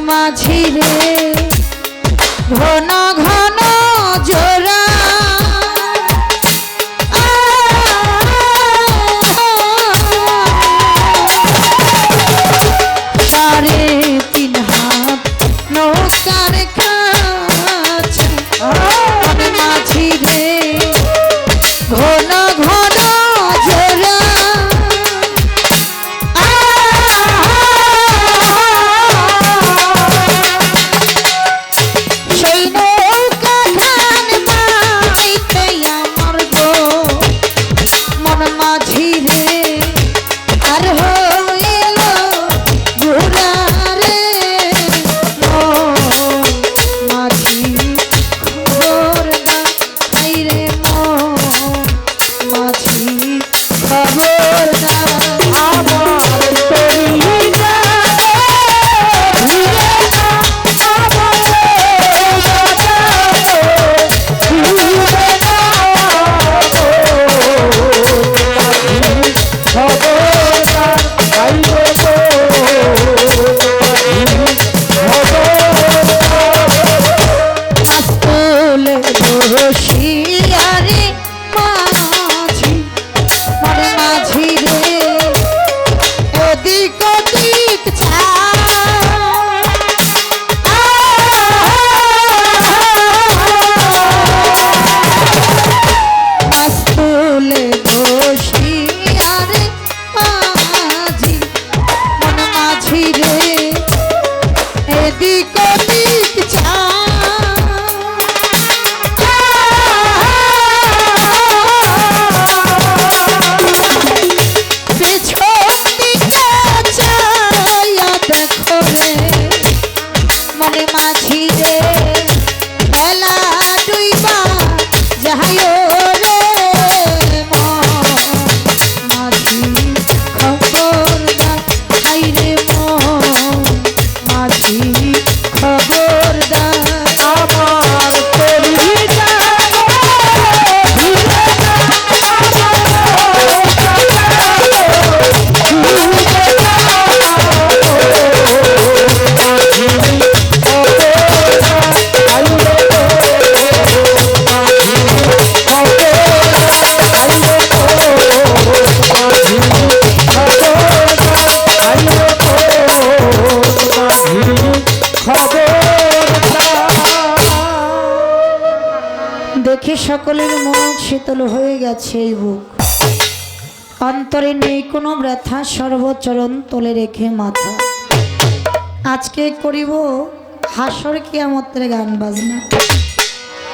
মাঝিরে ঘন ঘন যাহাইও গেছে এই বুক। অন্তরে নেই কোনো ব্যথা, সর্বচরণ তোলে রেখে মাথা। আজকে করিব হাসর কিয়ামতের গান বাজনা।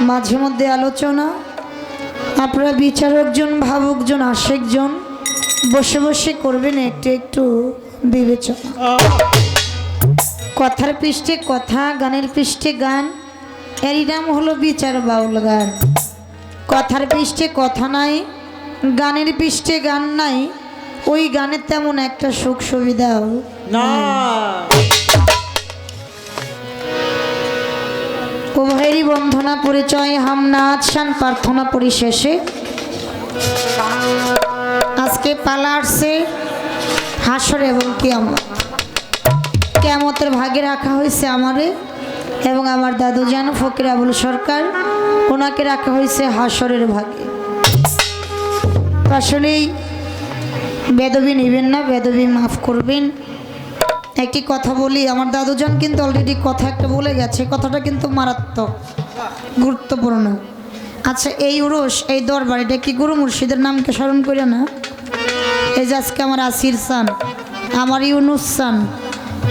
মাঝে মধ্যে আলোচনা। আপনারা বিচারকজন ভাবুকজন আশেকজন বসে বসে করবেন একটু একটু বিবেচনা। কথার পৃষ্ঠে কথা, গানের পৃষ্ঠে গান। এরই নাম হলো বিচার বাউল গান। কথার পৃষ্ঠে কথা নাই গানের পৃষ্ঠে গান নাই ওই গানের তেমন একটা সুখ সুবিধাও না। উভয়েরই বন্ধনা পরিচয় হামনাথ শান প্রার্থনা পরিশেষে। আজকে পালা আসছে হাসর এবং কিয়ামত। কেয়ামতের ভাগে রাখা হয়েছে আমারে এবং আমার দাদু জান ফকির আবুল সরকার। ওনাকে রাখা হয়েছে হাসরের ভাগে। আসলেই বেদবি নেবেন না, বেদবি মাফ করবেন। একটি কথা বলি, আমার দাদুজন কিন্তু অলরেডি কথা একটা বলে গেছে কথাটা কিন্তু মারাত্মক, গুরুত্বপূর্ণ। আচ্ছা এই উরস এই দরবার, এটা কি গুরু মুর্শিদের নামকে স্মরণ করে না? এই যে আজকে আমার আসির সান, আমার ইউনুস সান,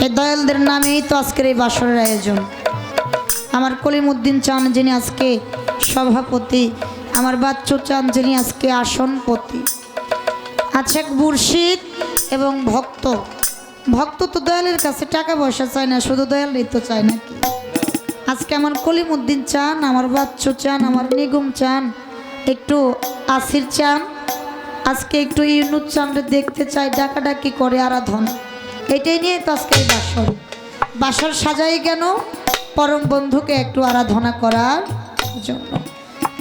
এই দয়ালদের নামেই তো আজকের এই বাসরের আয়োজন। আমার কলিমুদ্দিন চান যিনি আজকে সভাপতি, আমার বাচ্চু চান যিনি আজকে আসনপতি আচ্ছা এক এবং ভক্ত। ভক্ত তো দয়ালের কাছে টাকা পয়সা চায় না, শুধু দয়াল তো চায় নাকি? আজকে আমার কলিমুদ্দিন চান, আমার বাচ্চু চান, আমার নিগুম চান, একটু আসির চান। আজকে একটু ইউনুস চানরে দেখতে চাই, ডাকাডাকি করে আরাধনা। এটাই নিয়ে তো আজকে বাসর। বাসর সাজাই কেন? পরম বন্ধুকে একটু আরাধনা করার। জন্য।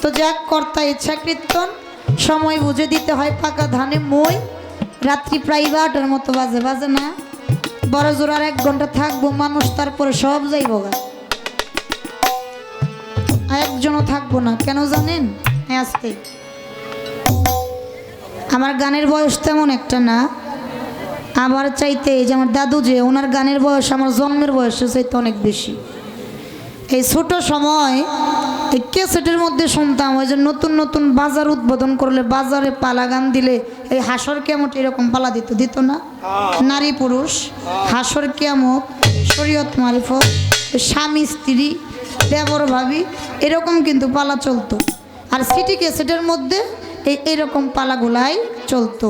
তো যাক, কর্তা ইচ্ছাকৃতন, সময় বুঝে দিতে হয় পাকা ধানে মই। রাত্রি প্রায় বারোটার মতো বাজে বাজে না? বড় জোর আর এক ঘণ্টা থাকব, মানুষ তারপরে সব যাইব গা। একজনও থাকব না, কেন জানেন? হ্যাঁ আসতে আমার গানের বয়স তেমন একটা না। আবার চাইতে যে আমার দাদু যে, ওনার গানের বয়স, আমার জন্মের বয়সের চাইতে অনেক বেশি। এই ছোট সময় এই ক্যাসেটের মধ্যে শুনতাম ওই যে নতুন নতুন বাজার উদ্বোধন করলে বাজারে পালা গান দিলে এই হাসর কেমট এরকম পালা দিত দিত না? নারী পুরুষ হাসর কেমত শরীয়ত মারিফত স্বামী স্ত্রী দেবর ভাবি এরকম কিন্তু পালা চলতো। আর সিটি ক্যাসেটের মধ্যে এই এরকম পালাগুলাই চলতো।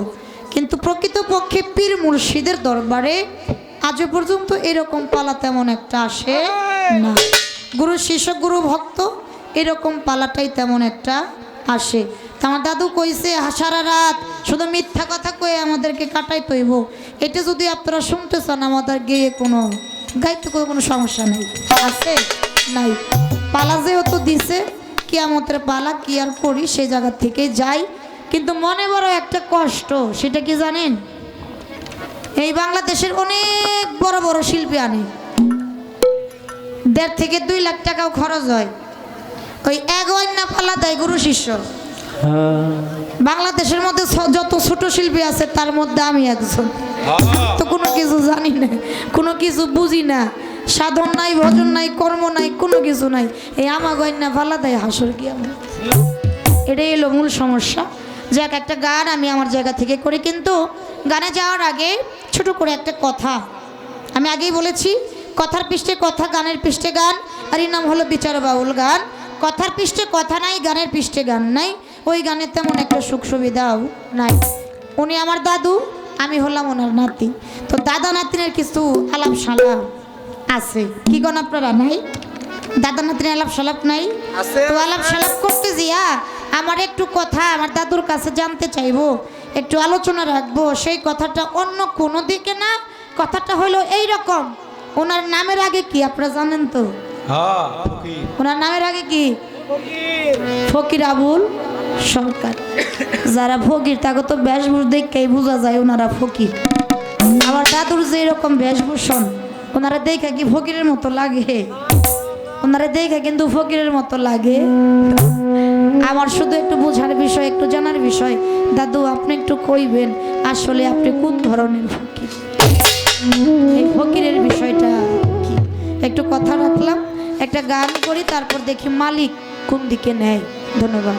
কিন্তু প্রকৃতপক্ষে পীর মুর্শিদের দরবারে আজও পর্যন্ত এরকম পালা তেমন একটা আসে না। গুরু শিষ্য গুরু ভক্ত এরকম পালাটাই তেমন একটা আসে। আমার দাদু কইছে সারা রাত, শুধু মিথ্যা কথা কয়ে আমাদেরকে কাটাই তৈব। এটা যদি আপনারা শুনতে চান, আমাদের গিয়ে কোনো, গাইতে কোনো সমস্যা নেই। আছে নাই। পালা যেহেতু দিছে, কিয়ামতের পালা কি আর করি সেই জায়গা থেকে যাই। কিন্তু মনে বড় একটা কষ্ট, সেটা কি জানেন? এই বাংলাদেশের অনেক বড় বড় শিল্পী আনে। দেড় থেকে দুই লাখ টাকাও খরচ হয়। ওই এক না পালা দেয় গুরু শিষ্য। বাংলাদেশের মধ্যে যত ছোট শিল্পী আছে, তার মধ্যে আমি একজন। তো কোনো কিছু জানি না, কোনো কিছু বুঝি না। সাধন নাই, ভজন নাই, কর্ম নাই, কোনো কিছু নাই। এই আমা গয়না ফালা দেয় হাসর কি আমার এটাই এলো মূল সমস্যা। যাক, একটা গান আমি আমার জায়গা থেকে করি, কিন্তু গানে যাওয়ার আগে ছোট করে একটা কথা। আমি আগেই বলেছি, কথার পৃষ্ঠে কথা, গানের পৃষ্ঠে গান, আর এর নাম হলো বিচার বাউল গান। কথার পৃষ্ঠে কথা নাই গানের পৃষ্ঠে গান নাই। ওই গানের তেমন একটা সুখ সুবিধাও নাই। উনি আমার দাদু আমি হলাম ওনার নাতি। তো দাদা নাতিনের কিছু আলাপ সালাপ আছে। কি কোন আপনারা নাই? দাদা নাতিনের আলাপ সালাপ নাই তো আলাপ সালাপ করতে জিয়া আমার একটু কথা আমার দাদুর কাছে জানতে চাইব। একটু আলোচনা রাখব। সেই কথাটা অন্য কোনো দিকে না। কথাটা হলো এই রকম ওনার নামের আগে কি আপনারা জানেন তো? ওনার নামের আগে কি? ফকির আবুল সরকার। যারা ফকির, তাকে তো বেশভূষ দেখেই বোঝা যায় ওনারা ফকির। আমার দাদুর যে এরকম বেশভূষণ, ওনারা দেখে কি ফকিরের মতো লাগে? ওনারা দেখে কিন্তু ফকিরের মতো লাগে। আমার শুধু একটু বোঝার বিষয়, একটু জানার বিষয়। দাদু, আপনি একটু কইবেন, আসলে আপনি কোন ধরনের ফকির? এই ফকিরের বিষয়টা কি? একটু কথা রাখলাম। একটা গান করি তারপর দেখি মালিক কোন দিকে নেয়। ধন্যবাদ।